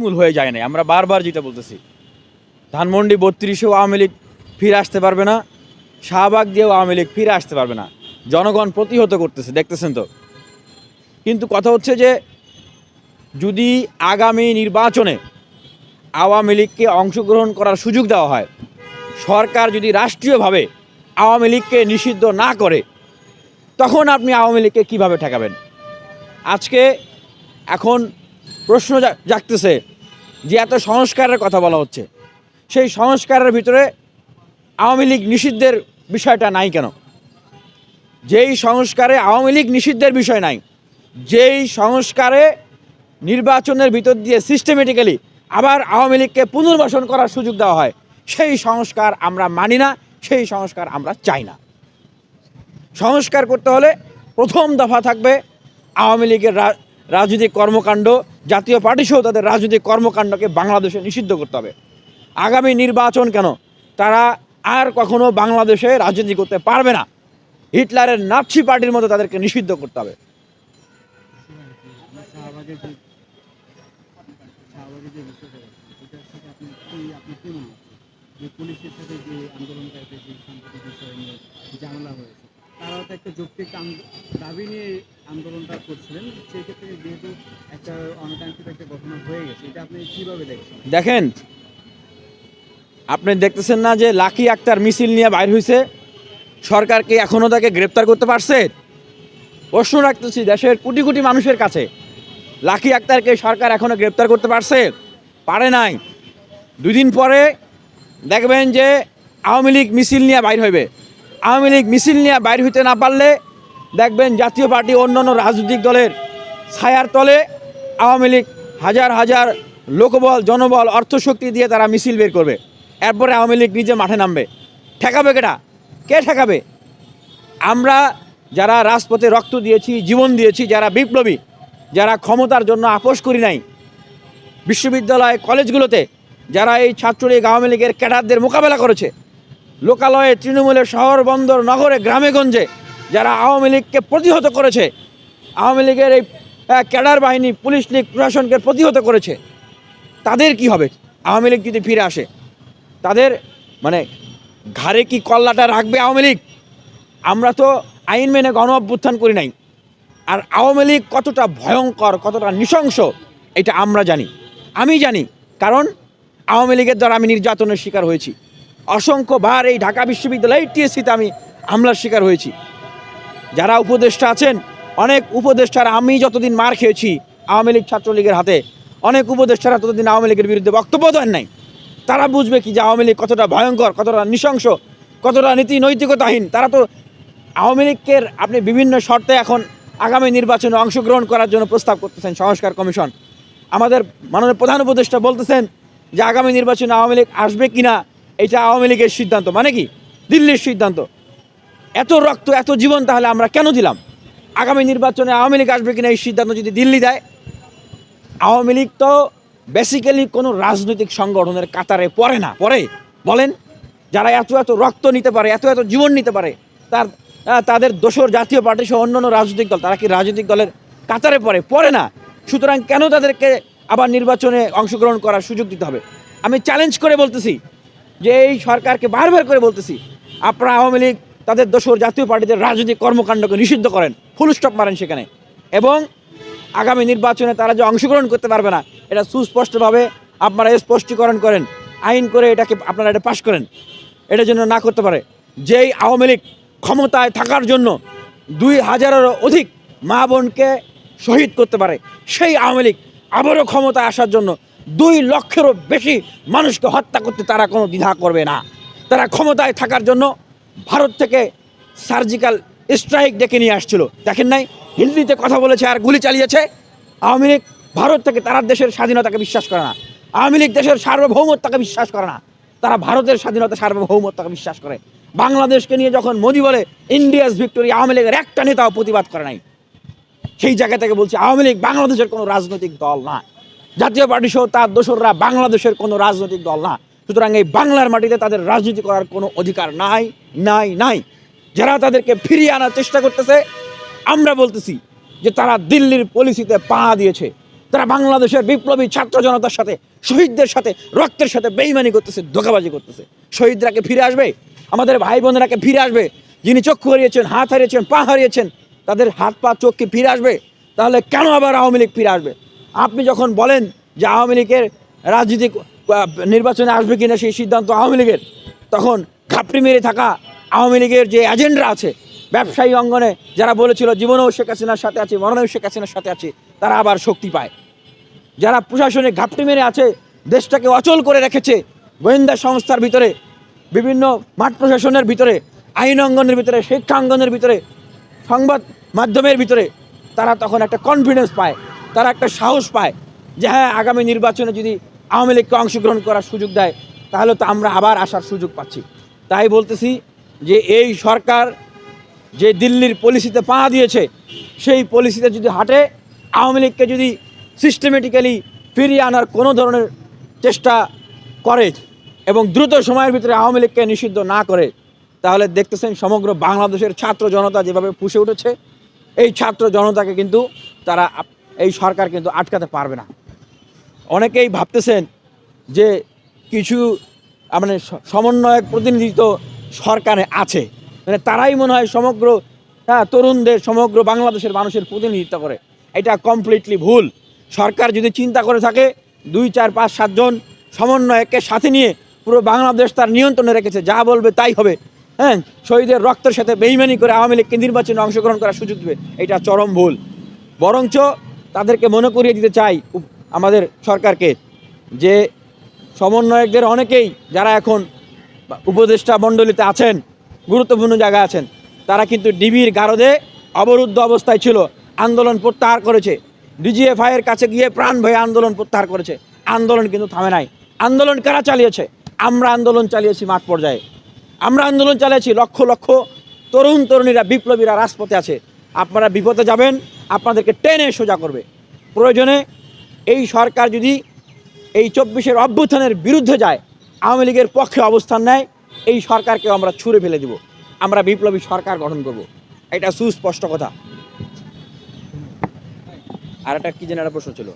নির্মূল হয়ে যায় নাই। আমরা বারবার যেটা বলতেছি, ধানমন্ডি বত্রিশেও আওয়ামী লীগ ফিরে আসতে পারবে না, শাহবাগ দিয়েও আওয়ামী লীগ ফিরে আসতে পারবে না। জনগণ প্রতিহত করতেছে, দেখতেছেন তো। কিন্তু কথা হচ্ছে যে, যদি আগামী নির্বাচনে আওয়ামী লীগকে অংশগ্রহণ করার সুযোগ দেওয়া হয়, সরকার যদি রাষ্ট্রীয়ভাবে আওয়ামী লীগকে নিষিদ্ধ না করে, তখন আপনি আওয়ামী লীগকে কীভাবে ঠেকাবেন? আজকে এখন প্রশ্ন জাগতেছে যে এত সংস্কারের কথা বলা হচ্ছে। সেই সংস্কারের ভিতরে আওয়ামী লীগ নিষিদ্ধের বিষয়টা নাই কেন? যেই সংস্কারে আওয়ামী লীগ নিষিদ্ধের বিষয় নাই, যেই সংস্কারে নির্বাচনের ভিতর দিয়ে সিস্টেমেটিক্যালি আবার আওয়ামী লীগকে পুনর্বাসন করার সুযোগ দেওয়া হয়, সেই সংস্কার আমরা মানি না, সেই সংস্কার আমরা চাই না। সংস্কার করতে হলে প্রথম দফা থাকবে আওয়ামী লীগের রাজনৈতিক কর্মকাণ্ড, জাতীয় পার্টি সহ তাদের রাজনৈতিক কর্মকাণ্ডকে বাংলাদেশে নিষিদ্ধ করতে হবে। আগামী নির্বাচন কেন? তারা আর কখনো বাংলাদেশে রাজনীতি করতে পারবে না। হিটলারের নাৎসি পার্টির মতো তাদেরকে নিষিদ্ধ করতে হবে। কি কি আন্দোলনটা করছিলেন সেই ক্ষেত্রে যেহেতু একটা অনাকাঙ্ক্ষিত একটা ঘটনা হয়ে গেছে, এটা আপনি কীভাবে দেখছেন? দেখেন, আপনি দেখতেছেন না যে লাকি আক্তার মিছিল নিয়ে বাইর হয়েছে সরকারকে এখনও তাকে গ্রেপ্তার করতে পারছে? প্রশ্ন রাখতেছি, দেশের কোটি কোটি মানুষের কাছে লাকি আক্তারকে সরকার এখনও গ্রেপ্তার করতে পারছে? পারে নাই। দুদিন পরে দেখবেন যে আওয়ামী লীগ মিছিল নিয়ে বাইর হইবে। আওয়ামী লীগ মিছিল নিয়ে বাইর হইতে না পারলে দেখবেন জাতীয় পার্টি অন্যান্য রাজনৈতিক দলের ছায়ার তলে আওয়ামী লীগ হাজার হাজার লোকবল, জনবল, অর্থশক্তি দিয়ে তারা মিছিল বের করবে। এরপরে আওয়ামী লীগ নিজে মাঠে নামবে। ঠেকাবে কেটা? কে ঠেকাবে? আমরা যারা রাজপথে রক্ত দিয়েছি, জীবন দিয়েছি, যারা বিপ্লবী, যারা ক্ষমতার জন্য আপোষ করি নাই, বিশ্ববিদ্যালয়, কলেজগুলোতে যারা এই ছাত্রলীগ আওয়ামী লীগের ক্যাডারদের মোকাবেলা করেছে, লোকালয়ে তৃণমূলের শহর, বন্দর, নগরে গ্রামেগঞ্জে যারা আওয়ামী লীগকে প্রতিহত করেছে, আওয়ামী লীগের এই ক্যাডার বাহিনী, পুলিশ লীগ, প্রশাসনকে প্রতিহত করেছে, তাদের কি হবে? আওয়ামী লীগ যদি ফিরে আসে, তাদের মানে ঘাড়ে কি কল্লাটা রাখবে আওয়ামী লীগ? আমরা তো আইন মেনে গণ অভ্যুত্থান করি নাই। আর আওয়ামী লীগ কতটা ভয়ঙ্কর, কতটা নৃশংস, এটা আমরা জানি। আমি জানি, কারণ আওয়ামী লীগের দ্বারা আমি নির্যাতনের শিকার হয়েছি। অসংখ্যবার এই ঢাকা বিশ্ববিদ্যালয় টিএসসিতে আমি হামলার শিকার হয়েছি। যারা উপদেষ্টা আছেন, অনেক উপদেষ্টারা আমি যতদিন মার খেয়েছি আওয়ামী লীগ ছাত্রলীগের হাতে, অনেক উপদেষ্টারা ততদিন আওয়ামী লীগের বিরুদ্ধে বক্তব্য দেন নাই। তারা বুঝবে কি যে আওয়ামী লীগ কতটা ভয়ঙ্কর, কতটা নৃশংস, কতটা নীতি নৈতিকতাহীন। তারা তো আওয়ামী লীগের আপনি বিভিন্ন শর্তে এখন আগামী নির্বাচনে অংশগ্রহণ করার জন্য প্রস্তাব করতেছেন সংস্কার কমিশন। আমাদের মাননীয় প্রধান উপদেষ্টা বলতেছেন যে আগামী নির্বাচনে আওয়ামী লীগ আসবে কি না এটা আওয়ামী লীগের সিদ্ধান্ত। মানে কি? দিল্লির সিদ্ধান্ত। এত রক্ত, এত জীবন তাহলে আমরা কেন দিলাম? আগামী নির্বাচনে আওয়ামী লীগ আসবে কিনা এই সিদ্ধান্ত যদি দিল্লি দেয়? আওয়ামী লীগ তো বেসিক্যালি কোনো রাজনৈতিক সংগঠনের কাতারে পড়ে না। পড়ে? বলেন। যারা এত এত রক্ত নিতে পারে, এত এত জীবন নিতে পারে, তার তাদের দোসর জাতীয় পার্টি সহ অন্যান্য রাজনৈতিক দল, তারা কি রাজনৈতিক দলের কাতারে পড়ে? পড়ে না। সুতরাং কেন তাদেরকে আবার নির্বাচনে অংশগ্রহণ করার সুযোগ দিতে হবে? আমি চ্যালেঞ্জ করে বলতেছি যে এই সরকারকে বারবার করে বলতেছি, আপনারা আওয়ামী লীগ তাদের দোসর জাতীয় পার্টিদের রাজনৈতিক কর্মকাণ্ডকে নিষিদ্ধ করেন। ফুল স্টপ মারেন সেখানে। এবং আগামী নির্বাচনে তারা যে অংশগ্রহণ করতে পারবে না, এটা সুস্পষ্টভাবে আপনারা স্পষ্টীকরণ করেন। আইন করে এটাকে আপনারা এটা পাশ করেন। এটা যেন না করতে পারে। যেই আওয়ামী লীগ ক্ষমতায় থাকার জন্য দুই হাজারেরও অধিক মা বোনকে শহীদ করতে পারে, সেই আওয়ামী লীগ আবারও ক্ষমতায় আসার জন্য দুই লক্ষেরও বেশি মানুষকে হত্যা করতে তারা কোনো দ্বিধা করবে না। তারা ক্ষমতায় থাকার জন্য ভারত থেকে সার্জিক্যাল স্ট্রাইক ডেকে নিয়ে আসছিল। দেখেন নাই, হিন্দিতে কথা বলেছে আর গুলি চালিয়েছে। আওয়ামী লীগ ভারত থেকে তারা দেশের স্বাধীনতাকে বিশ্বাস করে না। আওয়ামী লীগ দেশের সার্বভৌমত্বকে বিশ্বাস করে না। তারা ভারতের স্বাধীনতা, সার্বভৌমত্বকে বিশ্বাস করে। বাংলাদেশকে নিয়ে যখন মোদি বলে, ইন্ডিয়াস ভিক্টোরি আওয়ামী লীগের একটা নেতাও প্রতিবাদ করে নাই। সেই জায়গা থেকে বলছি, আওয়ামী লীগ বাংলাদেশের কোনো রাজনৈতিক দল না। জাতীয় পার্টি সহ তার দোসররা বাংলাদেশের কোনো রাজনৈতিক দল না। সুতরাং এই বাংলার মাটিতে তাদের রাজনীতি করার কোনো অধিকার নাই নাই নাই। যারা তাদেরকে ফিরিয়ে আনার চেষ্টা করতেছে আমরা বলতেছি যে তারা দিল্লির পলিসিতে পা দিয়েছে। তারা বাংলাদেশের বিপ্লবী ছাত্র জনতার সাথে শহীদদের সাথে রক্তের সাথে বেইমানি করতেছে ধোকাবাজি করতেছে। শহীদরাকে ফিরে আসবে? আমাদের ভাই বোনেরাকে ফিরে আসবে? যিনি চক্ষু হারিয়েছেন হাত হারিয়েছেন পা হারিয়েছেন তাদের হাত পা চোখ ফিরে আসবে? তাহলে কেন আবার আওয়ামী লীগ ফিরে আসবে? আপনি যখন বলেন যে আওয়ামী লীগের রাজনীতিক আহ, নির্বাচনে আসবে কিনা সেই সিদ্ধান্ত আওয়ামী লীগের। তখন ঘাপটি মেরে থাকা আওয়ামী লীগের যে এজেন্ডা আছে, ব্যবসায়ী অঙ্গনে যারা বলেছিল, জীবনেও শেখ হাসিনার সাথে আছে, মরণেও শেখ হাসিনার সাথে আছে তারা আবার শক্তি পায়। যারা প্রশাসনে ঘাপটি মেরে আছে, দেশটাকে অচল করে রেখেছে, গোয়েন্দা সংস্থার ভিতরে, বিভিন্ন মাঠ প্রশাসনের ভিতরে, আইন অঙ্গনের ভিতরে শিক্ষাঙ্গনের ভিতরে, সংবাদ মাধ্যমের ভিতরে, তারা তখন একটা কনফিডেন্স পায়, তারা একটা সাহস পায় যে হ্যাঁ আগামী নির্বাচনে যদি আওয়ামী লীগকে অংশগ্রহণ করার সুযোগ দেয়, তাহলে তো আমরা আবার আসার সুযোগ পাচ্ছি। তাই বলতেছি যে এই সরকার যে দিল্লির পলিসিতে পা দিয়েছে, সেই পলিসিতে যদি হাঁটে, আওয়ামী লীগকে যদি সিস্টেমেটিক্যালি ফিরিয়ে আনার কোনো ধরনের চেষ্টা করে এবং দ্রুত সময়ের ভিতরে আওয়ামী লীগকে নিষিদ্ধ না করে, তাহলে দেখতেছেন সমগ্র বাংলাদেশের ছাত্র জনতা যেভাবে ফুসে উঠেছে, এই ছাত্র জনতাকে কিন্তু তারা এই সরকার কিন্তু আটকাতে পারবে না। অনেকেই ভাবতেছেন যে কিছু মানে সমন্বয়ক প্রতিনিধিত্ব সরকারে আছে। মানে তারাই মনে হয় সমগ্র হ্যাঁ তরুণদের, সমগ্র বাংলাদেশের মানুষের প্রতিনিধিত্ব করে। এটা কমপ্লিটলি ভুল। সরকার যদি চিন্তা করে থাকে, দুই, চার, পাঁচ সাতজন সমন্বয়ককে সাথে নিয়ে পুরো বাংলাদেশ তার নিয়ন্ত্রণে রেখেছে, যা বলবে তাই হবে। হ্যাঁ শহীদের রক্তের সাথে বেইমানি করে আওয়ামী লীগকে নির্বাচনে অংশগ্রহণ করার সুযোগ দেবে। এটা চরম ভুল। বরঞ্চ তাদেরকে মনে করিয়ে দিতে চাই আমাদের সরকারকে যে সমন্বয়কদের অনেকেই যারা এখন উপদেষ্টা মণ্ডলীতে আছেন, গুরুত্বপূর্ণ জায়গায় আছেন, তারা কিন্তু ডিবির গারদে অবরুদ্ধ অবস্থায় ছিল, আন্দোলন প্রত্যাহার করেছে। ডিজিএফআই এর কাছে গিয়ে প্রাণ ভয়ে আন্দোলন প্রত্যাহার করেছে। আন্দোলন কিন্তু থামে নাই। আন্দোলন কারা চালিয়েছে? আমরা আন্দোলন চালিয়েছি মাঠ পর্যায়ে। আমরা আন্দোলন চালিয়েছি লক্ষ লক্ষ তরুণ তরুণীরা, বিপ্লবীরা রাজপথে আছে। আপনারা বিপদে যাবেন, আপনাদেরকে টেনে সোজা করবে। প্রয়োজনে এই সরকার যদি এই চব্বিশের অভ্যুত্থানের বিরুদ্ধে যায়, আওয়ামী লীগের পক্ষে অবস্থান নেয়, এই সরকারকে আমরা ছুঁড়ে ফেলে দেব। আমরা বিপ্লবী সরকার গঠন করব। এটা সুস্পষ্ট কথা। আর একটা কী যেন একটা প্রশ্ন ছিল?